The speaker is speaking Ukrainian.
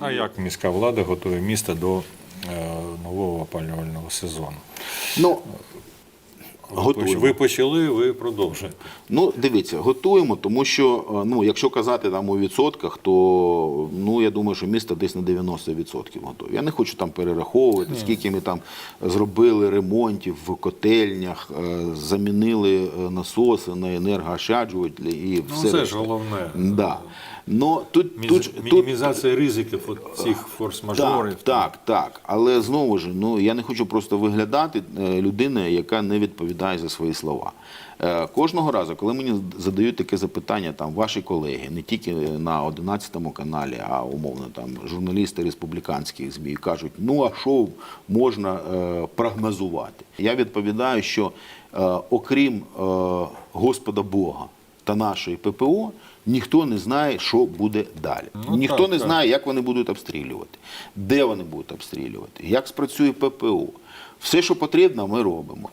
А як міська влада готує місто до е, нового опалювального сезону? Ну, Готуємо. Ви почали, ви продовжуєте. Ну, дивіться, готуємо, тому що е, ну, якщо казати там у відсотках, то ну я думаю, що місто десь на 90% готові. Я не хочу там перераховувати, скільки ми там зробили ремонтів в котельнях, е, замінили е, насоси на енергоощаджувателі і все. Ну, це ж головне. Да. Но тут, Міз- тут, ж- тут, Мінімізація ризиків от цих форс-мажорів. так, так, так. Але знову ж, ну я не хочу просто виглядати людиною, яка не відповідає за свої слова. Е, Кожного разу, коли мені задають таке запитання, там ваші колеги, не тільки на 11 каналі, а умовно там журналісти республіканських ЗМІ кажуть, ну а що можна е, прогнозувати? Я відповідаю, що е, окрім е, Господа Бога та нашої ППО, ніхто не знає, що буде далі. Ну, ніхто так, не так. знає, як вони будуть обстрілювати, де вони будуть обстрілювати, як спрацює ППО. Все, що потрібно, ми робимо.